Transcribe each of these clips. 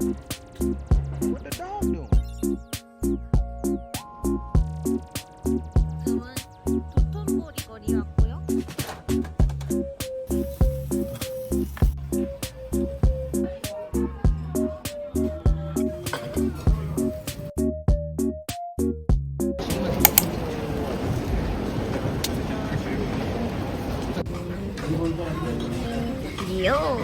What the dog doing? 지금은 도톤보리 거리 왔고요. 이요.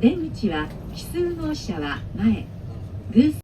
出口は奇数号車は前偶数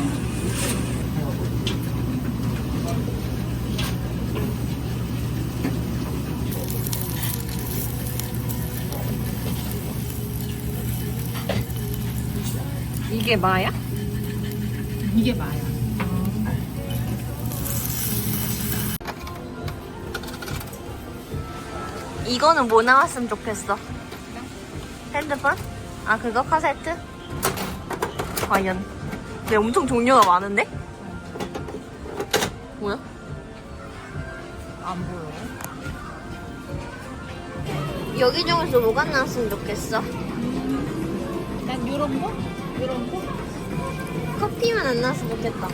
이게 마야? 이게 마야 이거는 뭐 나왔으면 좋겠어? 핸드폰? 아 그거 카세트? 과연 근데 엄청 종류가 많은데? 뭐야? 안 보여 여기 중에서 뭐가 나왔으면 좋겠어? 난 요런 거? 거? 커피만 안 나왔으면 좋겠다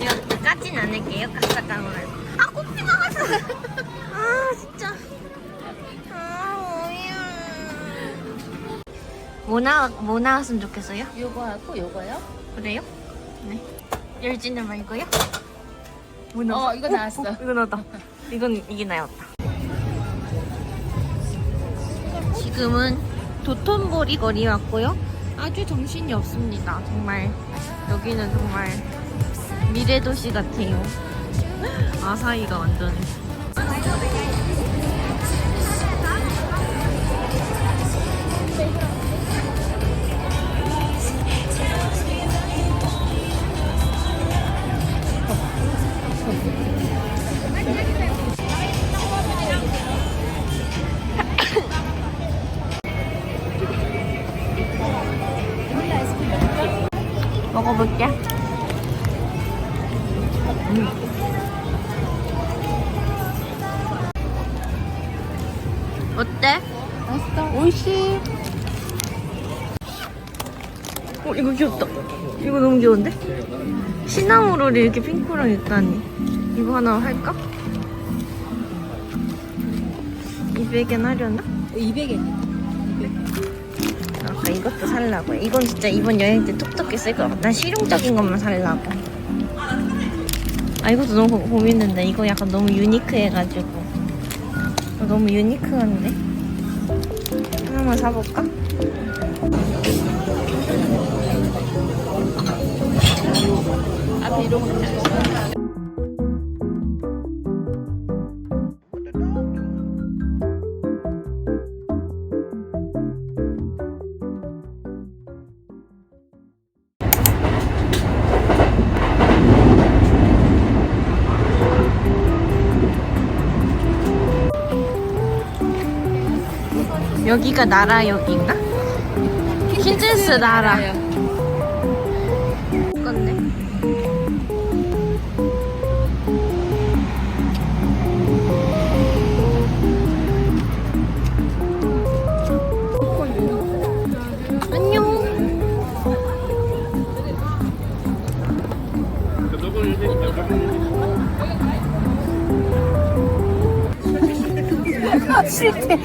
이거 까진 않을게요 말고 아 커피 나왔어 아 진짜 아 어이야 뭐, 나, 뭐 나왔으면 좋겠어요? 요거 하고 요거요? 그래요? 네. 열지는 말고요. 뭐 나왔어? 어, 이거 나왔어. 이거 나왔다. 이건 이게 나왔다. 지금은 도톤보리 거리 왔고요. 아주 정신이 없습니다. 정말 여기는 정말 미래 도시 같아요. 아사히가 완전 어때? 맛있다 오이시 어 이거 귀엽다. 이거 너무 귀여운데? 시나모롤이 이렇게 핑크랑 있다니. 이거 하나 할까? 200엔 하려나? 200엔 아까 이것도 살라고 해. 이건 진짜 이번 여행 때 톡톡히 쓸 거. 난 실용적인 것만 살라고. 아 이것도 너무 고- 고민된다. 이거 약간 너무 유니크해가지고. 어, 너무 유니크한데? 하나만 사볼까? 여기가 나라. 건데. 안녕. 싫대.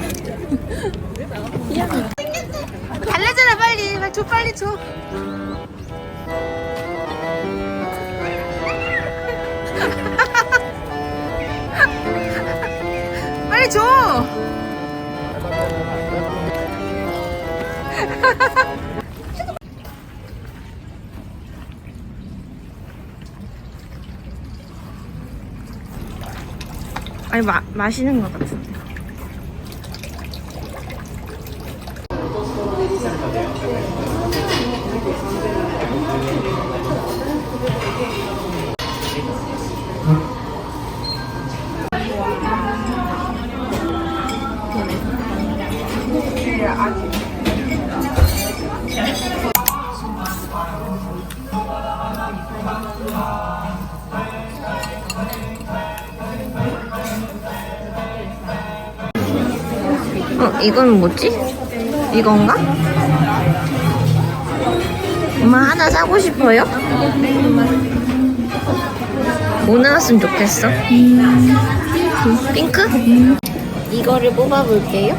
빨리 줘. 아니 마, 마시는 것 같은데 어, 이건 뭐지? 이건가? 엄마 하나 사고 싶어요? 뭐 나왔으면 좋겠어? 핑크? 이거를 뽑아볼게요.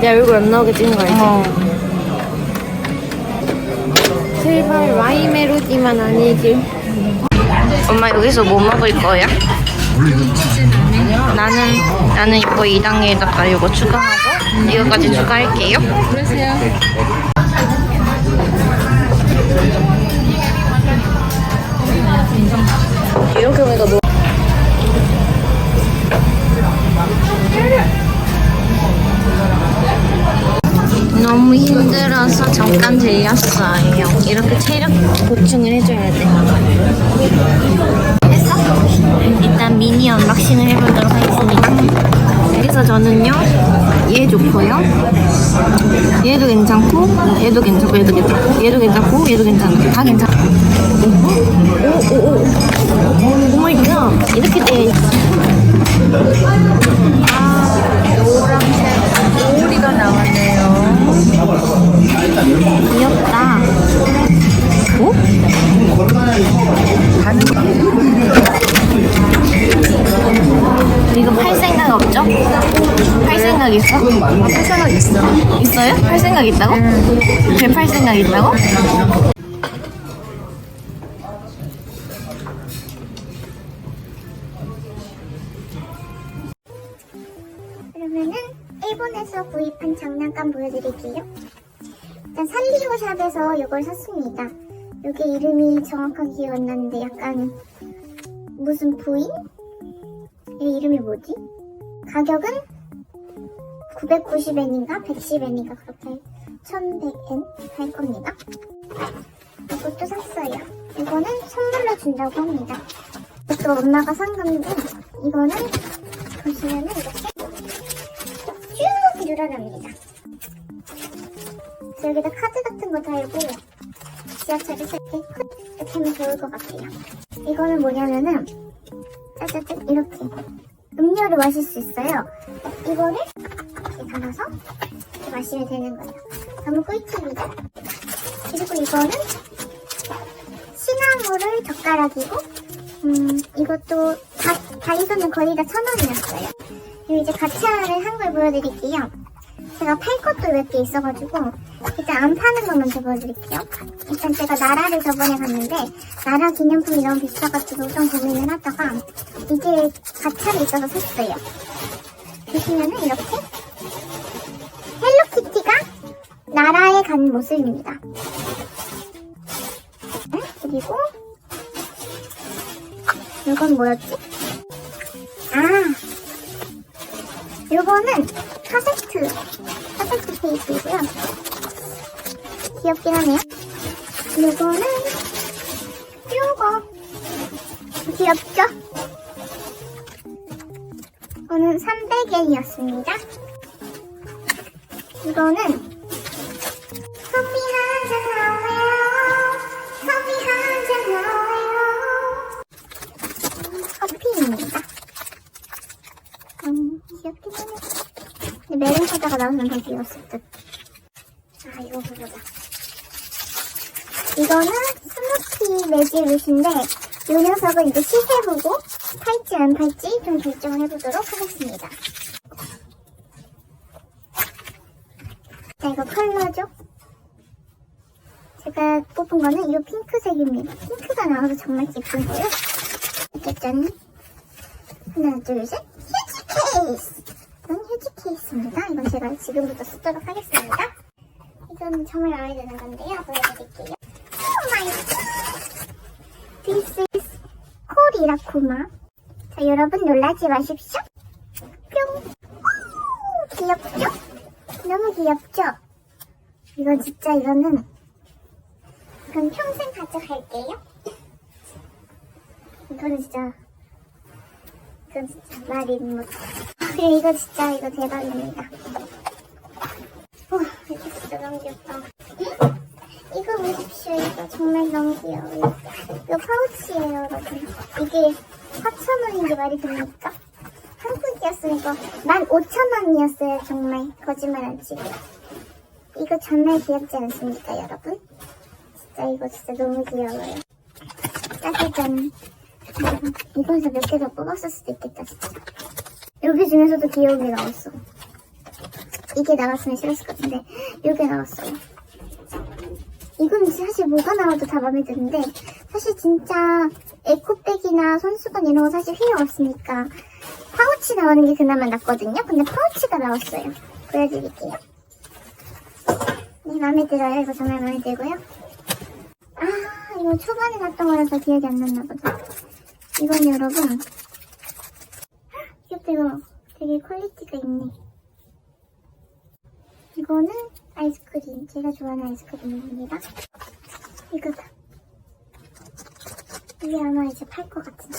내 얼굴 안 나오게 찍은 거 알지? 제발 와이 멜로디만 아니길. 엄마 여기서 뭐 먹을 거야? 나는 나는 이거 2단계에다가 이거 추가하고 이거까지 추가할게요. 그러세요. 이렇게 보니까 너무 너무 힘들어서 잠깐 들렸어요. 이렇게 체력 보충을 해줘야 돼. 했어? 일단 미니 언박싱을 해보도록 하겠습니다. 여기서 저는요, 얘 좋고요. 얘도 괜찮고, 얘도 괜찮고, 얘도 괜찮고, 얘도 괜찮고, 얘도 괜찮고, 다 괜찮고. 오, 오, 오. 오 마이 갓. 이렇게 돼. 아, 노란색 오리가 나왔네요. 귀엽다. 오? 이거 팔 생각 없죠? 팔 생각 있어? 팔 생각 있어. 있어요? 팔 생각 있다고? 왜팔 생각 있다고? 그러면은 일본에서 구입한 장난감 보여드릴게요. 일단 살리오샵에서 이걸 샀습니다. 이게 이름이 정확하게 기억 안 나는데 약간 무슨 부인? 이 이름이 뭐지? 가격은 990엔인가 110엔인가 그렇게 1100엔 할 겁니다. 이것도 샀어요. 이거는 선물로 준다고 합니다. 이것도 엄마가 산 건데 이거는 보시면은 이렇게 쭉 늘어납니다. 그래서 여기다 카드 같은 거 달고 지하철을 탈때 이렇게 하면 좋을 것 같아요. 이거는 뭐냐면은 짜자잔 이렇게 음료를 마실 수 있어요. 이거를 이렇게 담아서 이렇게 마시면 되는 거예요. 너무 꿀팁이죠? 그리고 이거는 시나모를 젓가락이고 음 이것도 다 다이소는 거의 다 천 원이었어요. 그리고 이제 가차를 한 걸 보여드릴게요. 제가 팔 것도 몇 개 있어가지고 일단 안 파는 거 먼저 보여드릴게요. 일단 제가 나라를 저번에 갔는데 나라 기념품이 너무 비싸가지고 좀 고민을 하다가 이게 가차를 있어서 샀어요. 보시면은 이렇게 헬로키티가 나라에 간 모습입니다. 네, 그리고 이건 뭐였지? 요거는 카세트, 카세트 테이프이고요. 귀엽긴 하네요. 요거는 요거 귀엽죠? 이거는 300엔이었습니다. 이거는 나오면 더 귀여웠을 듯. 아, 이거 보자. 이거는 스누피 매직릿인데, 이 녀석은 이제 시해보고 팔지 안 팔지 좀 결정을 해보도록 하겠습니다. 자, 이거 컬러죠? 제가 뽑은 거는 이 핑크색입니다. 핑크가 나와서 정말 예쁜데요? 이렇게 짠. 하나, 둘, 셋. 휴지 케이스! 휴지 케이스입니다. 이건 제가 지금부터 쓰도록 하겠습니다. 이건 정말 마음에 드는 건데요. 보여드릴게요. 오 마이 갓! This is 코리라쿠마. 자, 여러분 놀라지 마십시오. 뿅! 오, 귀엽죠? 너무 귀엽죠? 이건 진짜 이거는 이건 평생 가져갈게요. 이거는 진짜 이건 진짜 말이 못. 이거 진짜 이거 대박입니다. 와 이거 진짜 너무 귀엽다. 응? 이거 보십시오. 이거 정말 너무 귀여워요. 이거 파우치예요, 여러분. 이게 4,000원인지 말이 됩니까? 한국이었으니까 15,000원이었어요, 정말. 거짓말 안 치고. 이거 정말 귀엽지 않습니까, 여러분? 진짜 이거 진짜 너무 귀여워요. 짜자잔. 이거에서 몇 개 더 뽑았을 수도 있겠다, 진짜. 여기 중에서도 게 나왔어. 이게 나왔으면 싫었을 것 같은데, 이게 나왔어요. 이건 사실 뭐가 나와도 다 마음에 드는데 사실 진짜 에코백이나 손수건 이런 거 사실 필요 없으니까 파우치 나오는 게 그나마 낫거든요. 근데 파우치가 나왔어요. 보여드릴게요. 네, 마음에 들어요. 이거 정말 마음에 들고요. 아, 이거 초반에 샀던 거라서 기억이 안 났나 보다. 이건 여러분. 이거. 되게 퀄리티가 있네. 이거는 아이스크림. 제가 좋아하는 아이스크림입니다. 이거다. 이게 아마 이제 팔 것 같은데.